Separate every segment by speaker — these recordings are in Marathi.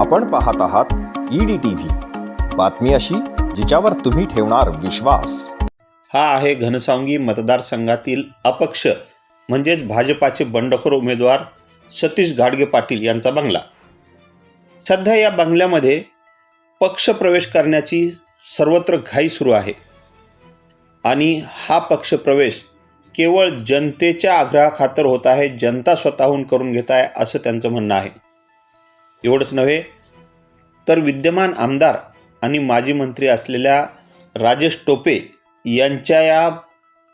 Speaker 1: आपण पाहत आहात ईडी टीव्ही बातमी अशी जिच्यावर तुम्ही ठेवणार विश्वास.
Speaker 2: हा आहे घनसावंगी मतदारसंघातील अपक्ष म्हणजेच भाजपाचे बंडखोर उमेदवार सतीश घाडगे पाटील यांचा बंगला. सध्या या बंगल्यामध्ये पक्ष प्रवेश करण्याची सर्वत्र घाई सुरू आहे. आणि हा पक्ष प्रवेश केवळ जनतेच्या आग्रहाखातर होत आहे जनता स्वतःहून करून घेत आहे असं त्यांचं म्हणणं आहे. एवढंच नव्हे तर विद्यमान आमदार आणि माजी मंत्री असलेल्या राजेश टोपे यांच्या या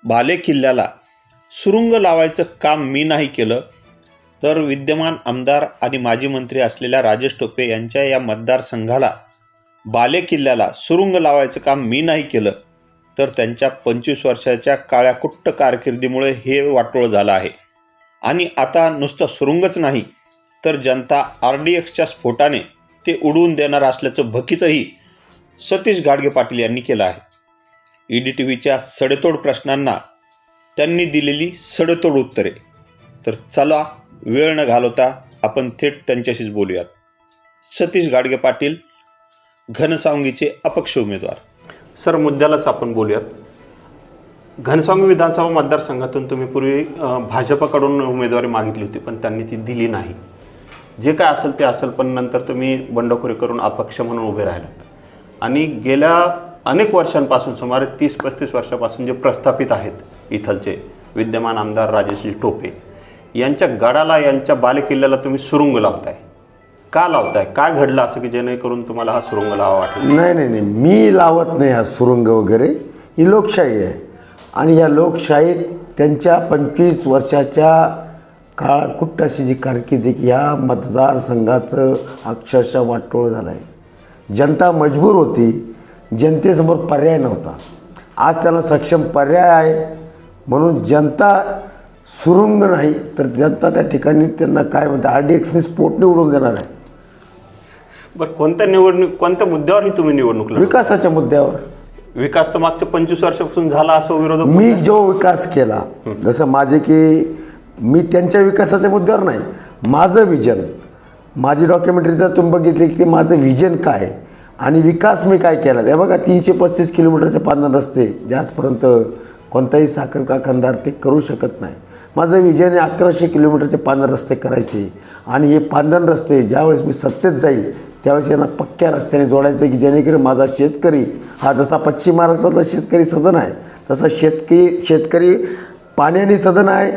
Speaker 2: भाले किल्ल्याला सुरुंग लावायचं काम मी नाही केलं तर विद्यमान आमदार आणि माजी मंत्री असलेल्या राजेश टोपे यांच्या या मतदारसंघाला बाले किल्ल्याला सुरुंग लावायचं काम मी नाही केलं तर त्यांच्या पंचवीस वर्षाच्या काळ्याकुट्ट कारकिर्दीमुळे हे वाटोळं झालं आहे. आणि आता नुसतं सुरुंगच नाही तर जनता आर डी एक्सच्या स्फोटाने ते उडवून देणार असल्याचं भकीतही सतीश गाडगे पाटील यांनी केलं आहे. ई डी टी व्हीच्या सडेतोड प्रश्नांना त्यांनी दिलेली सडेतोड उत्तरे. तर चला वेळ न घालवता आपण थेट त्यांच्याशीच बोलूयात. सतीश गाडगे पाटील घनसावंगीचे अपक्ष उमेदवार. सर मुद्द्यालाच आपण बोलूयात. घनसावंगी विधानसभा मतदारसंघातून तुम्ही पूर्वी भाजपाकडून उमेदवारी मागितली होती पण त्यांनी ती दिली नाही. जे काय असेल ते असेल पण नंतर तुम्ही बंडखोरी करून अपक्ष म्हणून उभे राहिलात. आणि गेल्या अनेक वर्षांपासून सुमारे तीस पस्तीस वर्षापासून जे प्रस्थापित आहेत इथलचे विद्यमान आमदार राजेशजी टोपे यांच्या गडाला यांच्या बालेकिल्ल्याला तुम्ही सुरुंग लावताय. का लावताय? काय घडलं असं की जेणेकरून तुम्हाला हा सुरुंग लावा वाटला?
Speaker 3: नाही नाही नाही. मी लावत नाही हा सुरुंग वगैरे. ही लोकशाही आहे. आणि या लोकशाहीत त्यांच्या पंचवीस वर्षाच्या काळ कुट्ट अशी जी कारकिर्दी या मतदारसंघाचं अक्षरशः वाटोळ झालं आहे जनता मजबूर होती जनतेसमोर पर्याय नव्हता. आज त्यांना सक्षम पर्याय आहे. म्हणून जनता सुरुंग नाही तर जनता त्या ठिकाणी त्यांना काय म्हणतात आर डी एक्सने स्फोट निवडून देणार आहे.
Speaker 2: बरं कोणत्या निवडणूक कोणत्या मुद्द्यावरही तुम्ही निवडणूक?
Speaker 3: विकासाच्या मुद्द्यावर.
Speaker 2: विकास तर मागच्या पंचवीस वर्षापासून झाला असं विरोधक
Speaker 3: मी जो विकास केला जसं माझे की मी त्यांच्या विकासाच्या मुद्द्यावर नाही. माझं विजन माझी डॉक्युमेंटरी जर तुम्ही बघितली की माझं विजन काय आणि विकास मी काय केला. हे बघा तीनशे पस्तीस किलोमीटरचे पांधन रस्ते जे आजपर्यंत कोणताही साखर कारखानदार ते करू शकत नाही. माझं विजन आहे अकराशे किलोमीटरचे पांधन रस्ते करायचे आणि हे पांधन रस्ते ज्यावेळेस मी सत्तेत जाईल त्यावेळेस यांना पक्क्या रस्त्याने जोडायचं की जेणेकरून माझा शेतकरी हा जसा पश्चिम महाराष्ट्रातला शेतकरी सदन आहे तसा शेतकरी शेतकरी पाण्याने सदन आहे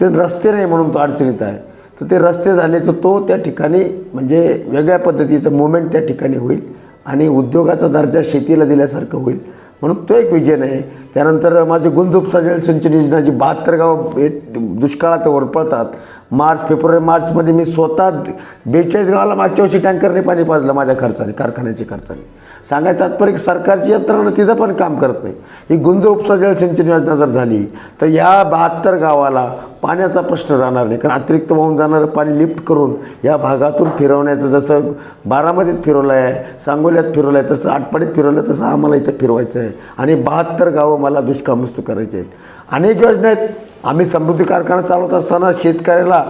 Speaker 3: ते रस्ते नाही म्हणून तो अडचणीत आहे. तर ते रस्ते झाले तर तो त्या ठिकाणी म्हणजे वेगळ्या पद्धतीचं मुवमेंट त्या ठिकाणी होईल आणि उद्योगाचा दर्जा शेतीला दिल्यासारखं होईल. म्हणून तो एक विजय नाही त्यानंतर माझे गुंजोपसा जल सिंचन योजना जी बहात्तर गाव हे दुष्काळात ओरपळतात. मार्च फेब्रुवारी मार्चमध्ये मी स्वतः बेचाळीस गावाला मागच्या वर्षी टँकरने पाणी पाजलं माझ्या खर्चाने कारखान्याच्या खर्चाने. सांगायचं तात्पर्य की सरकारची यंत्रणा तिथं पण काम करत नाही. ही गुंज उपसा जल सिंचन योजना जर झाली तर या बहात्तर गावाला पाण्याचा प्रश्न राहणार नाही. कारण अतिरिक्त वाहून जाणारं पाणी लिफ्ट करून या भागातून फिरवण्याचं जसं बारामतीत फिरवलं आहे सांगोल्यात फिरवलं आहे तसं आटपाडीत फिरवलं तसं आम्हाला इथं फिरवायचं आहे. आणि बहात्तर गावं मला दुष्काळमुक्त करायचे आहेत. अनेक योजना आहेत. आम्ही समृद्धी कारखाना चालवत असताना शेतकऱ्याला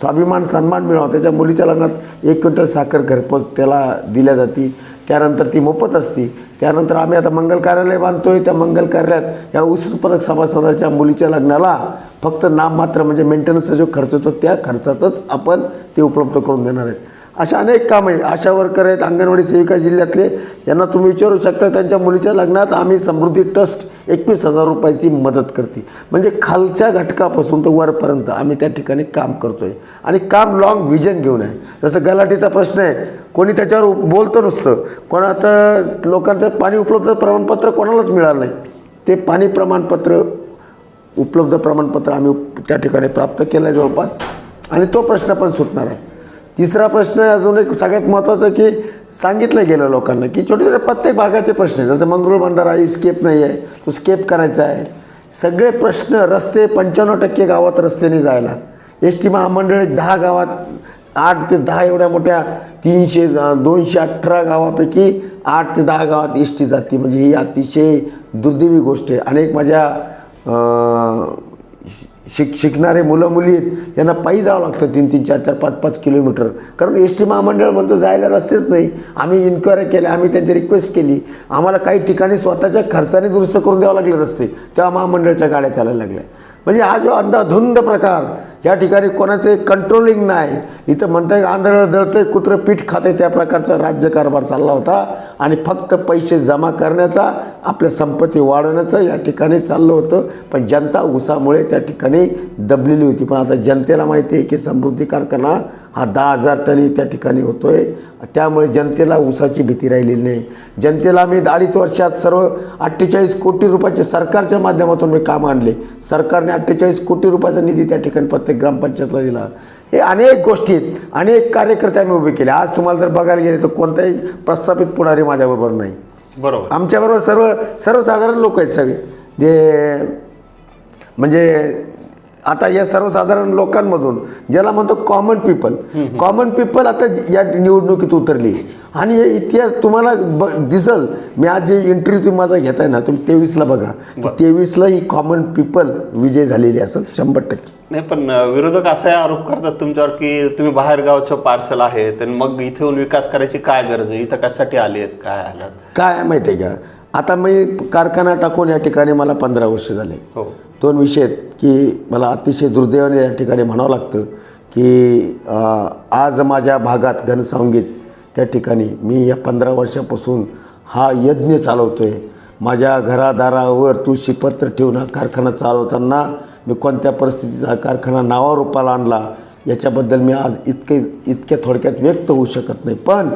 Speaker 3: स्वाभिमान सन्मान मिळावा. त्याच्या मुलीच्या लग्नात एक क्विंटल साखर घरपोच त्याला दिल्या जाते. त्यानंतर ती मोफत असती. त्यानंतर आम्ही आता मंगल कार्यालय बांधतो आहे त्या मंगल कार्यालयात या उत्पन्नक सभासदाच्या मुलीच्या लग्नाला फक्त नाममात्र म्हणजे मेंटेनन्सचा जो खर्च होतो त्या खर्चातच आपण ते उपलब्ध करून देणार आहेत. अशा अनेक कामं आहे आशा वर्कर आहेत अंगणवाडी सेविका जिल्ह्यातले. यांना तुम्ही विचारू शकता त्यांच्या मुलीच्या लग्नात आम्ही समृद्धी ट्रस्ट एकवीस हजार रुपयाची मदत करते. म्हणजे खालच्या घटकापासून तर वरपर्यंत आम्ही त्या ठिकाणी काम करतो आहे आणि काम लॉंग व्हिजन घेऊन आहे. जसं गलाटीचा प्रश्न आहे कोणी त्याच्यावर बोलतं नुसतं. कोणाचं लोकांचं पाणी उपलब्ध प्रमाणपत्र कोणालाच मिळालं नाही. ते पाणी प्रमाणपत्र उपलब्ध प्रमाणपत्र आम्ही त्या ठिकाणी प्राप्त केलं आहे जवळपास. आणि तो प्रश्न पण सुटणार आहे. तिसरा प्रश्न अजून एक सगळ्यात महत्त्वाचं की सांगितलं गेलं लोकांना की छोटे छोटे प्रत्येक भागाचे प्रश्न आहे जसं मंगरूळ बंधारा आहे स्केप नाही आहे तो स्केप करायचा आहे. सगळे प्रश्न रस्ते पंच्याण्णव टक्के गावात रस्त्याने जायला. एस टी महामंडळी दहा गावात आठ ते दहा एवढ्या मोठ्या तीनशे दोनशे अठरा गावापैकी आठ ते दहा गावात इष्टी जाती. म्हणजे ही अतिशय दुर्दैवी गोष्ट आहे. अनेक माझ्या शिक शिकणारे मुलं मुली आहेत यांना पायी जावं लागतं तीन तीन चार चार पाच पाच किलोमीटर. कारण एस टी महामंडळ म्हणतो जायला रस्तेच नाही. आम्ही इन्क्वायरी केल्या आम्ही त्यांची रिक्वेस्ट केली. आम्हाला काही ठिकाणी स्वतःच्या खर्चाने दुरुस्त करून द्यावं लागले रस्ते. तेव्हा महामंडळाच्या गाड्या चालायला लागल्या. म्हणजे हा जो अंधाधुंद प्रकार या ठिकाणी कोणाचे कंट्रोलिंग नाही. इथं म्हणताय आंधळ दळते कुत्रं पीठ खाते त्या प्रकारचा राज्यकारभार चालला होता. आणि फक्त पैसे जमा करण्याचा आपल्या संपत्ती वाढवण्याचं या ठिकाणी चाललं होतं. पण जनता उसामुळे त्या ठिकाणी दबलेली होती. पण आता जनतेला माहिती आहे की समृद्धी कारखाना हा दहा हजार टनी त्या ठिकाणी होतोय. त्यामुळे जनतेला ऊसाची भीती राहिलेली नाही. जनतेला मी अडीच वर्षात सर्व अठ्ठेचाळीस कोटी रुपयाचे सरकारच्या माध्यमातून मी काम आणले. सरकारने अठ्ठेचाळीस कोटी रुपयाचा निधी त्या ठिकाणी प्रत्येक ग्रामपंचायतला दिला. हे अनेक गोष्टी आहेत. अनेक कार्यकर्ते आम्ही उभे केले. आज तुम्हाला जर बघायला गेले तर कोणताही प्रस्थापित पुढारी माझ्याबरोबर नाही.
Speaker 2: बरोबर.
Speaker 3: आमच्याबरोबर सर्व सर्वसाधारण लोक आहेत सगळे. जे म्हणजे आता या सर्वसाधारण लोकांमधून ज्याला म्हणतो कॉमन पीपल कॉमन पीपल आता या निवडणुकीत उतरली. आणि हे इतिहास तुम्हाला ब दिसल. मी आज जे इंटरव्ह्यू तुम्ही माझा घेताय ना तुम्ही तेवीसला बघा. तेवीसला ही कॉमन पीपल विजय झालेली असेल शंभर टक्के.
Speaker 2: नाही पण विरोधक असा आरोप करतात तुमच्यावर की तुम्ही बाहेर गावचं पार्सल आहेत आणि मग इथे येऊन विकास करायची काय गरज आहे? इथं कशासाठी आले आहेत काय आलात
Speaker 3: काय आहे माहिती आहे का? आता मी कारखाना टाकून या ठिकाणी मला पंधरा वर्ष झाले.
Speaker 2: हो.
Speaker 3: दोन विषय आहेत की मला अतिशय दुर्दैवाने या ठिकाणी म्हणावं लागतं की आज माझ्या भागात घनसावंगीत त्या ठिकाणी मी या पंधरा वर्षापासून हा यज्ञ चालवतो आहे माझ्या घरादारावर तुळशीपत्र ठेवून हा कारखाना चालवताना मी कोणत्या परिस्थितीत हा कारखाना नावारूपाला आणला याच्याबद्दल मी आज इतके इतक्या थोडक्यात व्यक्त होऊ शकत नाही. पण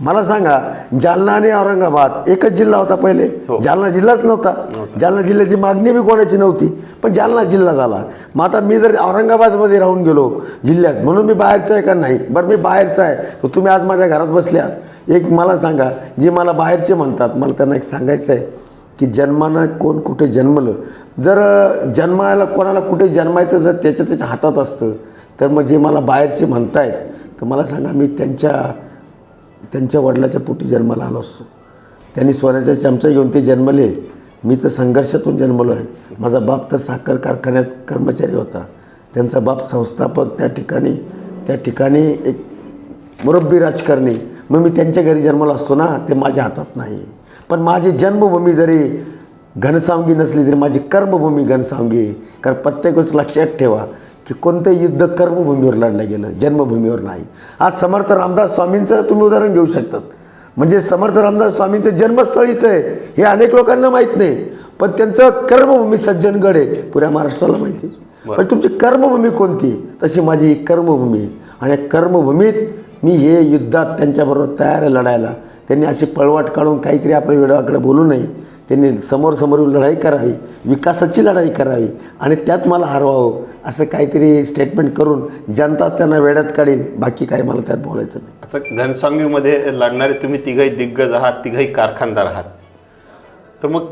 Speaker 3: मला सांगा जालना आणि औरंगाबाद एकच जिल्हा होता पहिले? जालना जिल्हाच नव्हता. जालना जिल्ह्याची मागणी बी कोणाची नव्हती? पण जालना जिल्हा झाला. मग आता मी जर औरंगाबादमध्ये राहून गेलो जिल्ह्यात म्हणून मी बाहेरचा आहे का नाही? बरं मी बाहेरचा आहे. तर तुम्ही आज माझ्या घरात बसल्या. एक मला सांगा जे मला बाहेरचे म्हणतात मला त्यांना एक सांगायचं आहे की जन्मानं कोण कुठे जन्मलं? जर अ, जन्मायला कोणाला कुठे जन्मायचं जर त्याच्या त्याच्या हातात असतं तर मग जे मला बाहेरचे म्हणतायत तर मला सांगा मी त्यांच्या त्यांच्या वडिलाच्या पोटी जन्माला आलो असतो. त्यांनी सोन्याचा चमचा घेऊन ते जन्मले. मी तर संघर्षातून जन्मलो आहे. माझा बाप तर साखर कारखान्यात कर्मचारी होता. त्यांचा बाप संस्थापक त्या ठिकाणी त्या ठिकाणी एक मुरब्बी राजकारणी. मग मी त्यांच्या घरी जन्मलो असतो ना ते माझ्या हातात नाही. पण माझी जन्मभूमी जरी घनसावंगी नसली तरी माझी कर्मभूमी घनसावंगी. कारण प्रत्येक वेळेस लक्षात ठेवा की कोणतं युद्ध कर्मभूमीवर लढलं गेलं जन्मभूमीवर नाही. आज समर्थ रामदास स्वामींचं तुम्ही उदाहरण घेऊ शकतात. म्हणजे समर्थ रामदास स्वामींचं जन्मस्थळ इथं आहे हे अनेक लोकांना माहीत नाही पण त्यांचं कर्मभूमी सज्जनगड आहे पुऱ्या महाराष्ट्राला माहिती आहे. पण तुमची कर्मभूमी कोणती? तशी माझी कर्मभूमी. आणि कर्मभूमीत मी हे युद्धात त्यांच्याबरोबर तयार आहे लढायला. त्यांनी अशी पळवाट काढून काहीतरी आपल्या वेळाकडे बोलू नये. त्यांनी समोर समोर लढाई करावी विकासाची लढाई करावी आणि त्यात मला हरवावं असं काहीतरी स्टेटमेंट करून जनता त्यांना वेड्यात काढील बाकी काही मला त्यात बोलायचं नाही.
Speaker 2: आता घनसांगीमध्ये लढणारे तुम्ही तिघही दिग्गज आहात तिघही कारखानदार आहात. तर मग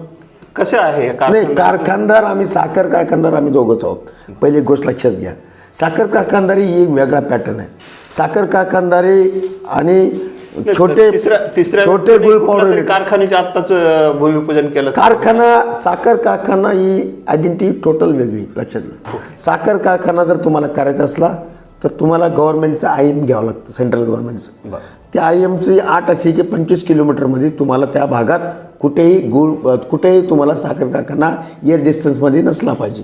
Speaker 2: कसे आहे
Speaker 3: नाही
Speaker 2: कारखानदार?
Speaker 3: आम्ही साखर कारखानदार आम्ही दोघंच आहोत. पहिली गोष्ट लक्षात घ्या. साखर कारखानदारी ही एक वेगळा पॅटर्न आहे. साखर कारखानदारी आणि छोटे
Speaker 2: तिसऱ्या
Speaker 3: छोटे गुळ पावडर
Speaker 2: तरी कारखान्याच्या आत्ताच भूमिपूजन केलं
Speaker 3: कारखाना साखर कारखाना ही आयडेंटिटी टोटल वेगळी लक्षात घ्या. साखर कारखाना जर तुम्हाला करायचा असला तर तुम्हाला गव्हर्नमेंटचं आय एम घ्यावं लागतं सेंट्रल गव्हर्नमेंटचं. त्या आय एमची आठ अशी की पंचवीस किलोमीटरमध्ये तुम्हाला त्या भागात कुठेही गुळ कुठेही तुम्हाला साखर कारखाना एअर डिस्टन्समध्ये नसला पाहिजे.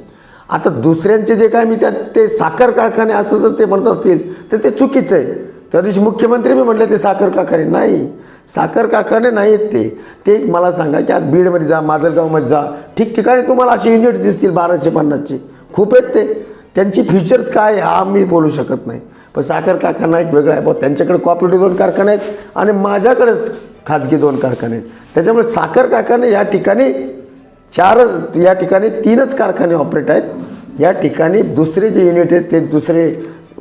Speaker 3: आता दुसऱ्यांचे जे काय मी त्यात ते साखर कारखाने असं जर ते म्हणत असतील तर ते चुकीचं आहे. त्या दिवशी मुख्यमंत्री मी म्हटले ते साखर कारखाने नाही साखर कारखाने आहेत ते. ते एक मला सांगा की आज बीडमध्ये जा माजलगावमध्ये जा. ठिकठिकाणी तुम्हाला असे युनिट्स दिसतील बाराशे पन्नासचे. खूप आहेत ते. त्यांची फ्युचर्स काय आहे हा मी बोलू शकत नाही. पण साखर कारखाना एक वेगळा आहे. बुवा त्यांच्याकडे कॉपरेटिव्ह दोन कारखाने आहेत आणि माझ्याकडेच खाजगी दोन कारखाने आहेत. त्याच्यामुळे साखर कारखाने या ठिकाणी चार या ठिकाणी तीनच कारखाने ऑपरेट आहेत. या ठिकाणी दुसरे जे युनिट आहेत ते दुसरे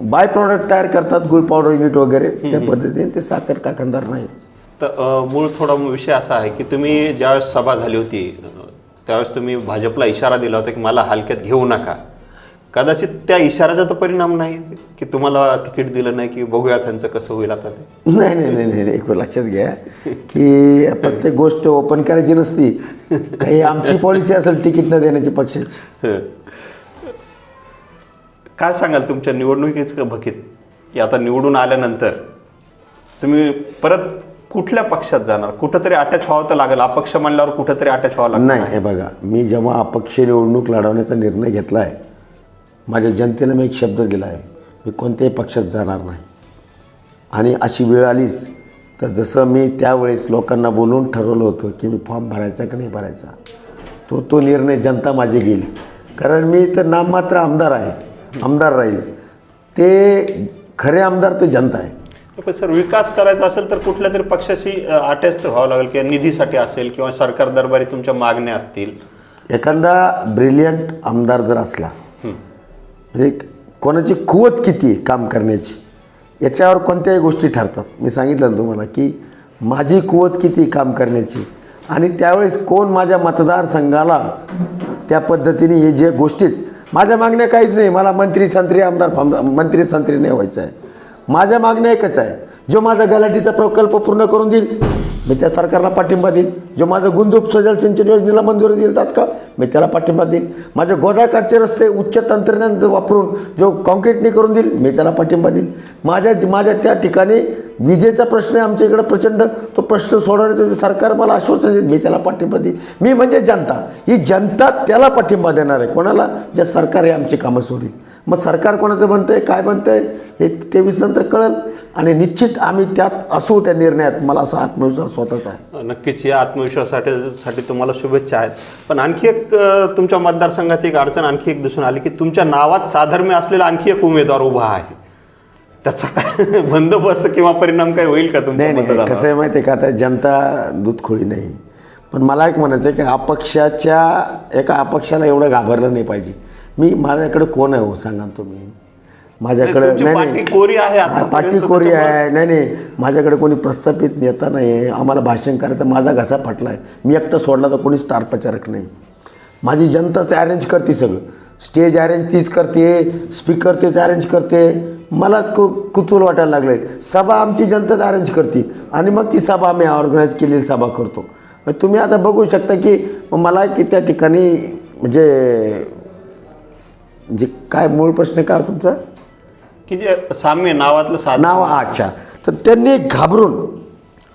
Speaker 3: बाय प्रॉडक्ट तयार करतात गुळ पावडर युनिट वगैरे त्या पद्धतीने ते साखर कारखानदार नाहीत.
Speaker 2: तर मूळ थोडा विषय असा आहे की तुम्ही ज्यावेळेस सभा झाली होती त्यावेळेस तुम्ही भाजपला इशारा दिला होता की मला हलक्यात घेऊ नका. कदाचित त्या इशाऱ्याचा तर परिणाम नाही की तुम्हाला तिकीट दिलं नाही की बघूया त्यांचं कसं होईल आता ते?
Speaker 3: नाही नाही नाही नाही एक वेळ लक्षात घ्या की प्रत्येक गोष्ट ओपन करायची नसती. काही आमची पॉलिसी असेल तिकीट न देण्याची पक्षाची.
Speaker 2: काय सांगाल तुमच्या निवडणुकीचं भकीत? की आता निवडून आल्यानंतर तुम्ही परत कुठल्या पक्षात जाणार? कुठंतरी अटॅच व्हावं तर लागेल. अपक्ष म्हणल्यावर कुठंतरी अटॅच व्हावं लागेल.
Speaker 3: नाही हे बघा मी जेव्हा अपक्ष निवडणूक लढवण्याचा निर्णय घेतला आहे माझ्या जनतेनं मी एक शब्द दिला आहे मी कोणत्याही पक्षात जाणार नाही. आणि अशी वेळ आलीच तर जसं मी त्यावेळेस लोकांना बोलून ठरवलं होतं की मी फॉर्म भरायचा की नाही भरायचा तो तो निर्णय जनता माझी घेईल. कारण मी तर नाममात्र आमदार आहे. आमदार राहील. ते खरे आमदार ते जनता आहे.
Speaker 2: पण सर विकास करायचा असेल तर कुठल्या तरी पक्षाशी अटॅच तर व्हावं लागेल किंवा निधीसाठी असेल किंवा सरकार दरबारी तुमच्या मागण्या असतील.
Speaker 3: एखादा ब्रिलियंट आमदार जर असला म्हणजे कोणाची कुवत किती आहे काम करण्याची याच्यावर कोणत्याही गोष्टी ठरतात. मी सांगितलं ना तुम्हाला की माझी कुवत किती काम करण्याची आणि त्यावेळेस कोण माझ्या मतदारसंघाला त्या पद्धतीने हे जे गोष्टीत माझ्या मागण्या काहीच नाही. मला मंत्री संत्री आमदार फामदार मंत्री संत्री नाही व्हायचं आहे. माझ्या मागण्या एकच आहे. जो माझा गलाठीचा प्रकल्प पूर्ण करून देईल मी त्या सरकारला पाठिंबा देईल. जो माझं गुंजूप सजल सिंचन योजनेला मंजुरी देईल तात्काळ मी त्याला पाठिंबा देईल. माझे गोदाकाठचे रस्ते उच्च तंत्रज्ञान वापरून जो कॉन्क्रीटने करून देईल मी त्याला पाठिंबा देईल. माझ्या माझ्या त्या ठिकाणी विजेचा प्रश्न आहे आमच्या इकडं प्रचंड. तो प्रश्न सोडवण्याचं सरकार मला आश्वासन देत मी त्याला पाठिंबा देईल मी म्हणजे जनता. ही जनता त्याला पाठिंबा देणार आहे. कोणाला? ज्या सरकार हे आमची कामं सोडील. मग सरकार कोणाचं बनतंय काय बनतंय हे तेवीस नंतर कळेल. आणि निश्चित आम्ही त्यात असू त्या निर्णयात. मला असा आत्मविश्वास स्वतःचा आहे.
Speaker 2: नक्कीच. या आत्मविश्वासासाठी साठी तुम्हाला शुभेच्छा आहेत. पण आणखी एक तुमच्या मतदारसंघात एक अडचण आणखी एक दिसून आली की तुमच्या नावात साधर्म्य असलेला आणखी एक उमेदवार उभा आहे. त्याचा काय बंदोबस्त किंवा परिणाम काय होईल का तुमच्या
Speaker 3: नाही नाही? कसं आहे माहिती आहे का? आता जनता दूधखोळी नाही. पण मला एक म्हणायचं आहे की अपक्षाच्या एका अपक्षाला एवढं घाबरलं नाही पाहिजे. मी माझ्याकडे कोण आहे हो? सांगा ना तुम्ही. माझ्याकडे
Speaker 2: तुमची
Speaker 3: नाही
Speaker 2: कोरी आहे
Speaker 3: हा,
Speaker 2: आतापर्यंत
Speaker 3: पाठी कोरी आहे. नाही नाही. माझ्याकडे कोणी प्रस्थापित नेता नाही आहे आम्हाला भाषण करायचं माझा घसा फटला आहे मी एकटं सोडला तर कोणी स्टार प्रचारक नाही. माझी जनताच अरेंज करते सगळं. स्टेज अरेंज तीच करते स्पीकर तेच अरेंज करते. मला कु कुतूल वाटायला लागले सभा आमची जनताच अरेंज करते. आणि मग ती सभा आम्ही ऑर्गनाईज केलेली सभा करतो. मग तुम्ही आता बघू शकता की मला की त्या ठिकाणी म्हणजे जे काय मूळ प्रश्न काय तुमचा?
Speaker 2: की जे साम्य नावातलं साध
Speaker 3: नाव अच्छा. तर त्यांनी घाबरून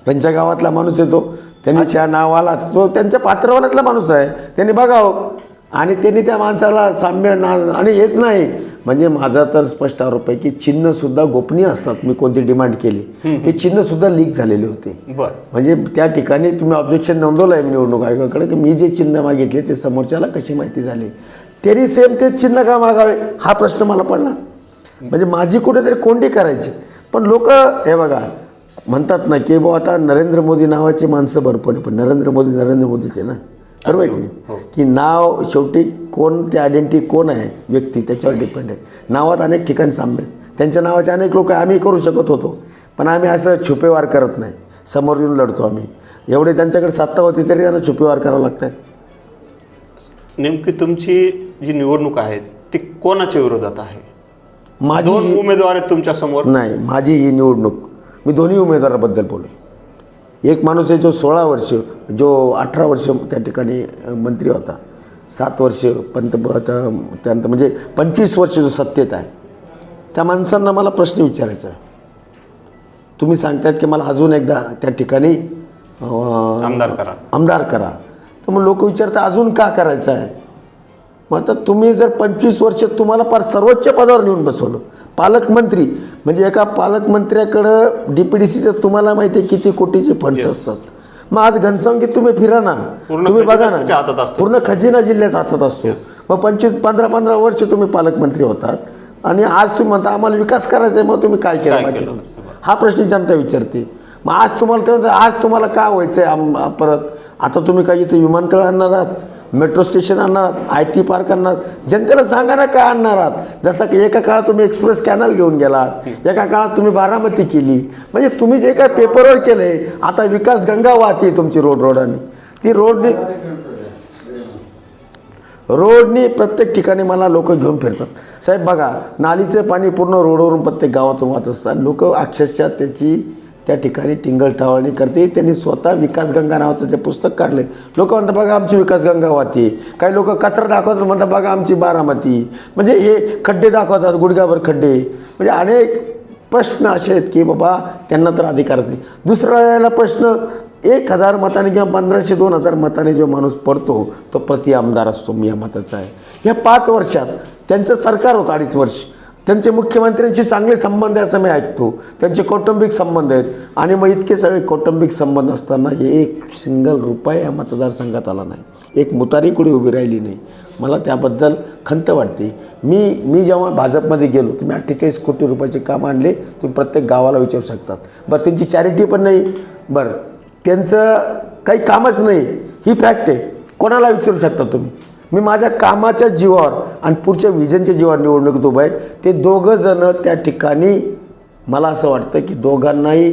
Speaker 3: त्यांच्या गावातला माणूस येतो. त्यांनी त्या नावाला तो त्यांच्या पात्रवानातला माणूस आहे. त्यांनी बघावं. आणि त्यांनी त्या माणसाला साम्य ना आणि हेच नाही. म्हणजे माझा तर स्पष्ट आरोप आहे की चिन्हसुद्धा गोपनीय असतात. मी कोणती डिमांड केली? ते चिन्हसुद्धा लीक झालेले होते. म्हणजे त्या ठिकाणी तुम्ही ऑब्जेक्शन नोंदवलं आहे निवडणूक आयोगाकडे की मी जे चिन्ह मागितले ते समोरच्याला कशी माहिती झाली? त्यांनी सेम तेच चिन्ह का मागावे? हा प्रश्न मला पडला. म्हणजे माझी कुठेतरी कोंडी करायची. पण लोक हे बघा म्हणतात ना की बुवा आता नरेंद्र मोदी नावाची माणसं भरपूर पण नरेंद्र मोदी नरेंद्र मोदीच ना. बरोबर आहे की? नाही की नाव शेवटी कोण ते आयडेंटिटी कोण आहे? व्यक्ती त्याच्यावर डिपेंड आहे. नावात अनेक ठिकाणी साम्य. त्यांच्या नावाचे अनेक लोक आम्ही करू शकत होतो. पण आम्ही असं छुपेवार करत नाही. समोर येऊन लढतो आम्ही. एवढे त्यांच्याकडे सत्ता होती तरी त्यांना छुपेवार करावं लागतात
Speaker 2: नेमकी तुमची जी निवडणूक आहे ती कोणाच्या विरोधात आहे?
Speaker 3: माझी ही-
Speaker 2: उमेदवार आहेत तुमच्यासमोर
Speaker 3: नाही माझी ही निवडणूक. मी दोन्ही उमेदवाराबद्दल बोलू. एक माणूस आहे जो सोळा वर्ष जो अठरा वर्ष त्या ठिकाणी मंत्री होता. सात वर्ष पंतप्रधान त्यानंतर म्हणजे पंचवीस वर्ष जो सत्तेत आहे त्या माणसांना मला प्रश्न विचारायचा आहे. तुम्ही सांगतायत की मला अजून एकदा त्या ठिकाणी
Speaker 2: आमदार करा.
Speaker 3: आमदार करा. तर मग लोक विचारतात अजून का करायचं आहे? मग आता तुम्ही जर पंचवीस वर्ष तुम्हाला फार सर्वोच्च पदावर नेऊन बसवलं पालकमंत्री म्हणजे एका पालकमंत्र्याकडं डी पी डी सीचं तुम्हाला माहिती आहे किती कोटीचे फंड्स असतात. मग आज घनसावंगीत तुम्ही फिरा ना. तुम्ही बघा ना. पूर्ण खजिना जिल्ह्यात हातात असतो. मग पंचवीस पंधरा पंधरा वर्ष तुम्ही पालकमंत्री होतात. आणि आज तुम्ही म्हणता आम्हाला विकास करायचा आहे मग तुम्ही काय केलं
Speaker 2: केलं?
Speaker 3: हा प्रश्न जनता विचारते. मग आज तुम्हाला ते आज तुम्हाला का व्हायचं आहे आम परत? आता तुम्ही काय इथे विमानतळ आणणार आहात. मेट्रो स्टेशन आणणार आहात आय टी पार्क आणणार जनतेला सांगा ना काय आणणार आहात? जसं की एका काळात तुम्ही एक्सप्रेस कॅनल घेऊन गेलात एका काळात तुम्ही बारामती केली. म्हणजे तुम्ही जे काय पेपरवर केलंय आता विकास गंगा वाहते तुमची रोड रोडाने. ती रोडने रोडनी प्रत्येक ठिकाणी मला लोक घेऊन फिरतात. साहेब बघा नालीचं पाणी पूर्ण रोडवरून प्रत्येक गावातून वाहत असतात. लोक अक्षरशः त्याची त्या ठिकाणी टिंगल करते. त्यांनी स्वतः विकासगंगा नावाचं जे पुस्तक काढले लोक म्हणतात बघा आमची विकासगंगा वाहते. काही लोक कचरा दाखवतात म्हणतात बघा आमची बारामती. म्हणजे हे खड्डे दाखवतात गुडघ्यावर खड्डे. म्हणजे अनेक प्रश्न असे आहेत की बाबा त्यांना तर अधिकारच नाही. दुसरा वेळेला प्रश्न एक हजार मताने किंवा पंधराशे दोन हजार मताने जो माणूस पडतो तो प्रति आमदार असतो मी या मताचा आहे. ह्या पाच वर्षात त्यांचं सरकार होतं अडीच वर्ष. त्यांचे मुख्यमंत्र्यांशी चांगले संबंध आहे असं मी ऐकतो. त्यांचे कौटुंबिक संबंध आहेत. आणि मग इतके सगळे कौटुंबिक संबंध असताना एक सिंगल रुपया या मतदारसंघात आला नाही. एक मुतारी कुठे उभी राहिली नाही. मला त्याबद्दल खंत वाटते. मी मी जेव्हा भाजपमध्ये गेलो तुम्ही अठ्ठेचाळीस कोटी रुपयाचे काम आणले तुम्ही प्रत्येक गावाला विचारू शकतात. बरं त्यांची चॅरिटी पण नाही. बरं त्यांचं काही कामच नाही. ही फॅक्ट आहे. कोणाला विचारू शकता तुम्ही? मी माझ्या कामाच्या जीवावर आणि पुढच्या विजनच्या जीवावर निवडणुकीत उभं आहे. ते दोघं जण त्या ठिकाणी मला असं वाटतं की दोघांनाही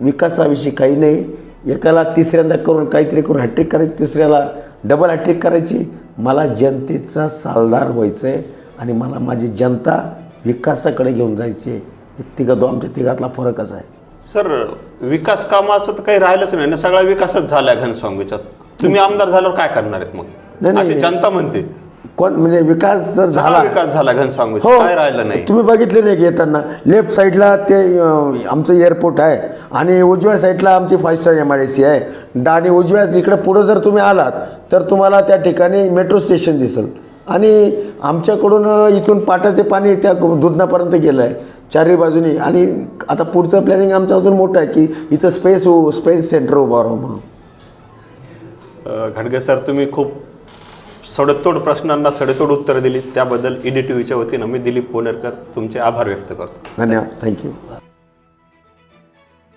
Speaker 3: विकासाविषयी काही नाही. एकाला तिसऱ्यांदा करून काहीतरी करून हॅट्रिक करायची तिसऱ्याला डबल हॅट्रिक करायची. मला जनतेचा सालदार व्हायचं आहे आणि मला माझी जनता विकासाकडे घेऊन जायची आहे तिघं दो आमच्या तिघातला फरकच आहे.
Speaker 2: सर विकास कामाचं तर काही राहिलंच नाही. ना सगळा विकासच झालाय घनसावंगीचा तुम्ही आमदार झाल्यावर काय करणार आहेत मग?
Speaker 3: नाही.
Speaker 2: अशी जनता म्हणते.
Speaker 3: कोण म्हणजे विकास जर झाला
Speaker 2: विकास झाला घनसावंगीचा
Speaker 3: हो.
Speaker 2: काय राहिलं नाही.
Speaker 3: तुम्ही बघितले नाही की येताना? लेफ्ट साईडला ते अं, आमचं एअरपोर्ट आहे. आणि उजव्या साईडला आमची five star M I D C आहे. आणि उजव्या इकडे पुढं जर तुम्ही आलात तर तुम्हाला त्या ठिकाणी मेट्रो स्टेशन दिसेल. आणि आमच्याकडून अं, इथून पाटाचे पाणी त्या दुधनापर्यंत गेलं आहे चारही बाजूनी. आणि आता पुढचं प्लॅनिंग आमचं अजून मोठं आहे की इथं स्पेस स्पेस सेंटर उभा राहावं म्हणून.
Speaker 2: अ, घाडगे सर तुम्ही खूप सडतोड प्रश्नांना सडतोड उत्तर दिली. त्याबद्दल ईडी टी व्हीच्या वतीनं मी दिलीप पोनेरकर तुमचे आभार व्यक्त करतो.
Speaker 3: धन्यवाद. थँक्यू